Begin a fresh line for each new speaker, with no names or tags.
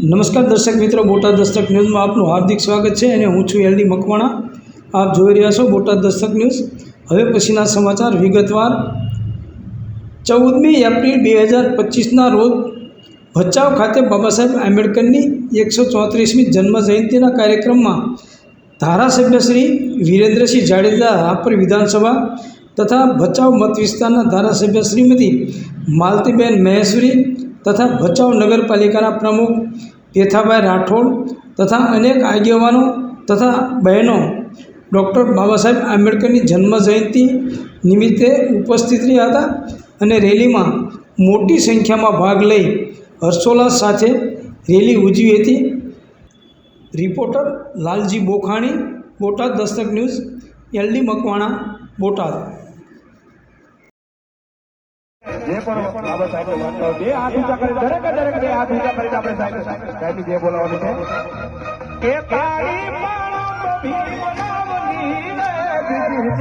નમસ્કાર દર્શક મિત્રો, બોટાદ દસ્તક ન્યૂઝમાં આપનું હાર્દિક સ્વાગત છે અને હું છું એલડી મકવાણા. આપ જોઈ રહ્યા છો બોટાદ દસ્તક ન્યૂઝ. હવે પછીના સમાચાર વિગતવાર. ચૌદમી એપ્રિલ બે હજાર પચીસના રોજ ભચાઉ ખાતે બાબા સાહેબ આંબેડકરની એકસો ચોત્રીસમી જન્મજયંતિના કાર્યક્રમમાં ધારાસભ્ય શ્રી વિરેન્દ્રસિંહ જાડેજા રાપર વિધાનસભા તથા ભચાઉ મત વિસ્તારના ધારાસભ્ય શ્રીમતી માલતીબેન મહેશ્વરી તથા ભચાઉ નગરપાલિકાના પ્રમુખ પેથાભાઈ રાઠોડ તથા અનેક આગેવાનો તથા બહેનો ડૉક્ટર બાબા સાહેબ આંબેડકરની જન્મજયંતિ નિમિત્તે ઉપસ્થિત રહ્યા હતા અને રેલીમાં મોટી સંખ્યામાં ભાગ લઈ હર્ષોલ્લાસ સાથે રેલી ઉજવી હતી. Reporter Lalji Bokhani Botad Dastak news LD Makwana Botad.
જે પણ બાબા સાહેબ વાંચતા બે હાથ ઊંચા કરી દરેક દરેક બે હાથ ઊંચા કરી આપણે સાહેબ સાહેબ જે બોલાવવાની છે. કે ભીમ નામની બીજી